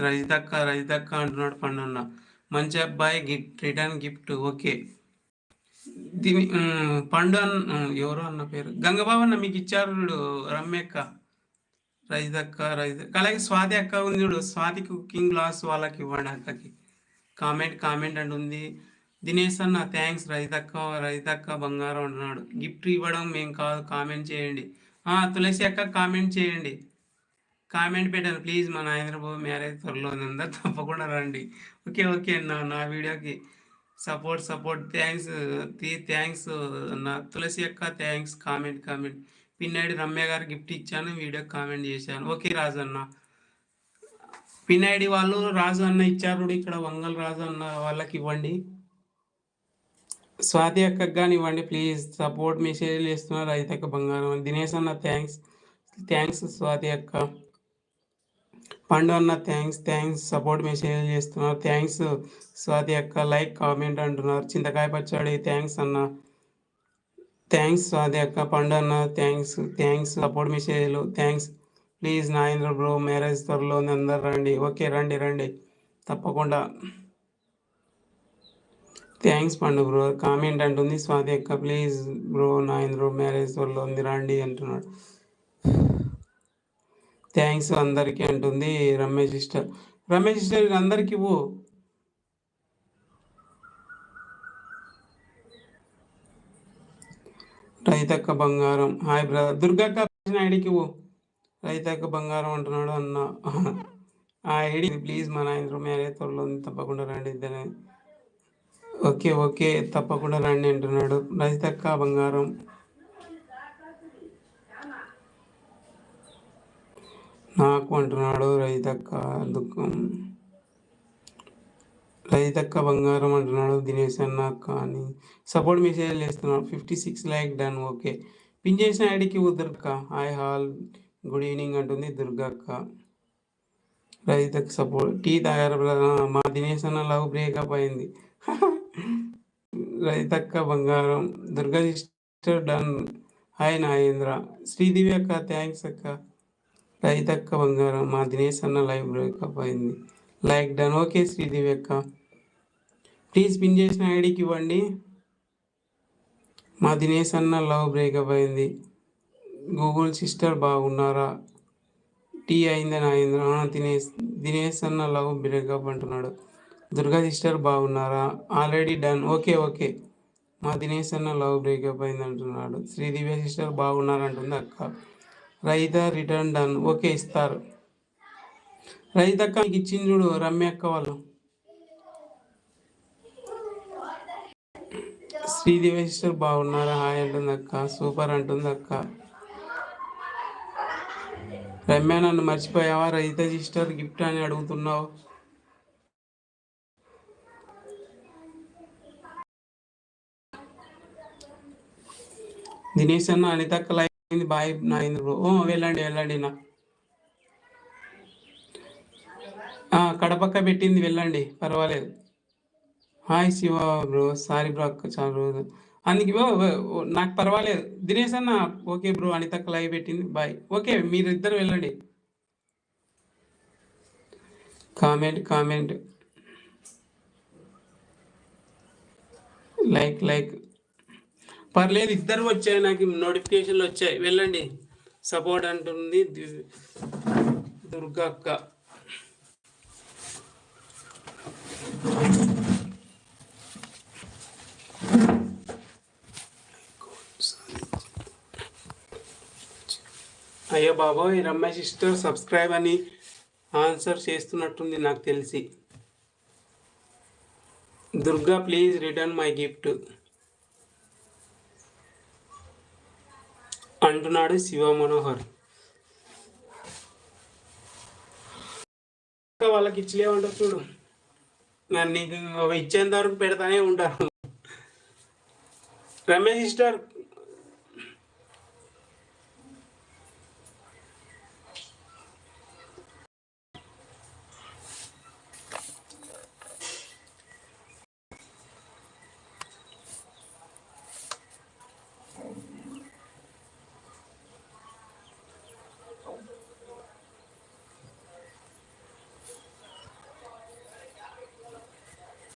రజితక్క రజితక్క అంటున్నాడు పండు అన్న మంచి అబ్బాయి గిఫ్ట్ రిటర్న్ గిఫ్ట్. ఓకే. దీని పండు అన్న ఎవరు ఎవరో అన్న పేరు? గంగబాబు అన్న మీకు ఇచ్చారు చూడు రమ్యక్క. రజితక్క రజిత అలాగే స్వాతి అక్క ఉంది చూడు. స్వాతి కుకింగ్ క్లాస్ వాళ్ళకి ఇవ్వండి అక్కకి. కామెంట్ కామెంట్ అంటుంది ఉంది. దినేష్ అన్న థ్యాంక్స్ రజితక్క రజితక్క బంగారం అంటున్నాడు. గిఫ్ట్ ఇవ్వడం మేము కాదు కామెంట్ చేయండి. తులసి అక్క కామెంట్ చేయండి. కామెంట్ పెట్టాను ప్లీజ్ మా నాయనబాబు మ్యారేజ్ త్వరలో ఉంది? అందరు తప్పకుండా రండి. ఓకే ఓకే అన్న నా వీడియోకి support support thanks three thanks అన్న తులసి అక్క thanks comment comment. Pinnadi Ramya garu gift ఇచ్చాను వీడియో కామెంట్ చేశాను. ఓకే రాజు అన్న. పిన్నాడి వాళ్ళు రాజు అన్న ఇచ్చారు ఇక్కడ వంగల్ రాజు అన్న వాళ్ళకి ఇవ్వండి. స్వాతి అక్కకి కానీ ఇవ్వండి ప్లీజ్. సపోర్ట్ మెసేజ్లు ఇస్తున్నారు రైతక్క అక్క బంగారం. దినేష్ అన్న థ్యాంక్స్ థ్యాంక్స్ స్వాతి అక్క. పండు అన్న థ్యాంక్స్ థ్యాంక్స్ సపోర్ట్ మెసేజ్ చేస్తున్నారు. థ్యాంక్స్ స్వాతి అక్క లైక్ కామెంట్ అంటున్నారు. చింతకాయ పచ్చడి థ్యాంక్స్ అన్న. థ్యాంక్స్ స్వాతి అక్క పండు అన్న థ్యాంక్స్ థ్యాంక్స్ సపోర్ట్ మెసేజ్లు thanks please Nagendra bro marriage త్వరలో ఉంది. అందరు రండి. ఓకే రండి రండి. తప్పకుండా. థ్యాంక్స్ పండు బ్రో కామెంట్ అంటుంది. స్వాతి అక్క ప్లీజ్ బ్రో నాగేంద్ర మ్యారేజ్ త్వరలో ఉంది. రండి అంటున్నాడు. థ్యాంక్స్ అందరికీ అంటుంది రమేష్ సిస్టర్. రమేష్ సిస్టర్ అందరికి ఇవ్వు. రైతక్క బంగారం. Hi brother. దుర్గక్క ఐడికి ఇవ్వు. రైతక్క బంగారం అంటున్నాడు అన్న. ఆ ఐడి ప్లీజ్ మన ఆయన మేరే త్వరలో తప్పకుండా రండి ఇద్దరే. ఓకే ఓకే తప్పకుండా రండి అంటున్నాడు. రైతక్క బంగారం. నాకు అంటున్నాడు రైతక్క దుఃఖం. రైతక్క బంగారం అంటున్నాడు దినేష్ అన్న కానీ సపోర్ట్ మెసేజ్ చేస్తున్నాడు. Fifty six like done okay pin చేసిన ఐడికి దుర్గక్క హాయ్ హాల్ గుడ్ ఈవినింగ్ అంటుంది దుర్గక్క. రైతక్క సపోర్ట్ టీ తయారు మా దినేష్ అన్న లవ్ బ్రేకప్ అయింది. రైతక్క బంగారం Durga sister done hi Nagendra Sridevi అక్క థ్యాంక్స్ అక్క. రైతక్క బంగారం. మా దినేష్ అన్న లైవ్ బ్రేకప్ అయింది. Like done. ఓకే శ్రీదేవి అక్క. ప్లీజ్ పిన్ చేసిన ఐడికి ఇవ్వండి. మా దినేష్ అన్న లవ్ బ్రేకప్ అయింది. గూగుల్ సిస్టర్ బాగున్నారా? టీ అయిందని అయింది దినేష్ దినేష్ అన్న లవ్ బ్రేకప్ అంటున్నాడు. దుర్గా సిస్టర్ బాగున్నారా? Already done. Okay okay. మా దినేష్ అన్న లవ్ బ్రేకప్ అయింది అంటున్నాడు శ్రీదివ్య సిస్టర్ బాగున్నారంటుంది అక్క. Raita return done. ఓకే ఇస్తారు. రైతక్క మీకు ఇచ్చింది చూడు రమ్య అక్క వాళ్ళు. శ్రీదేవి సిస్టర్ బాగున్నారా? హాయ్ అంటుంది అక్క. సూపర్ అంటుంది అక్క. రమ్య నన్ను మర్చిపోయావా? రైత సిస్టర్ గిఫ్ట్ అని అడుగుతున్నావు. దినేష్ అన్న అనితక్క లైన్ బాయ్ నా బ్రో ఓ వెళ్ళండి వెళ్ళండి నా. కడపక్క పెట్టింది వెళ్ళండి. పర్వాలేదు. Hi Shiva bro sorry bro అక్క చాలా రోజు అందుకే నాకు పర్వాలేదు. దినేష్ అన్న ఓకే బ్రో అనితక్క లైవ్ పెట్టింది బాయ్. ఓకే మీరు ఇద్దరు వెళ్ళండి. Comment comment. Like like. పర్లేదు ఇద్దరు వచ్చాయి నాకు నోటిఫికేషన్లు వచ్చాయి. వెళ్ళండి. సపోర్ట్ అంటుంది దుర్గక్క దుర్గా అక్క. అయ్యో బాబోయ్ రమ్య సిస్టర్ సబ్స్క్రైబ్ అని ఆన్సర్ చేస్తున్నట్టుంది నాకు తెలిసి. Durga please return my gift అంటున్నాడు శివ మనోహర్. వాళ్ళకి ఇచ్చలేమంటారు చూడు. నేను నీకు ఇచ్చేంత వరకు పెడతానే ఉంటారు. రమేష్ సిస్టర్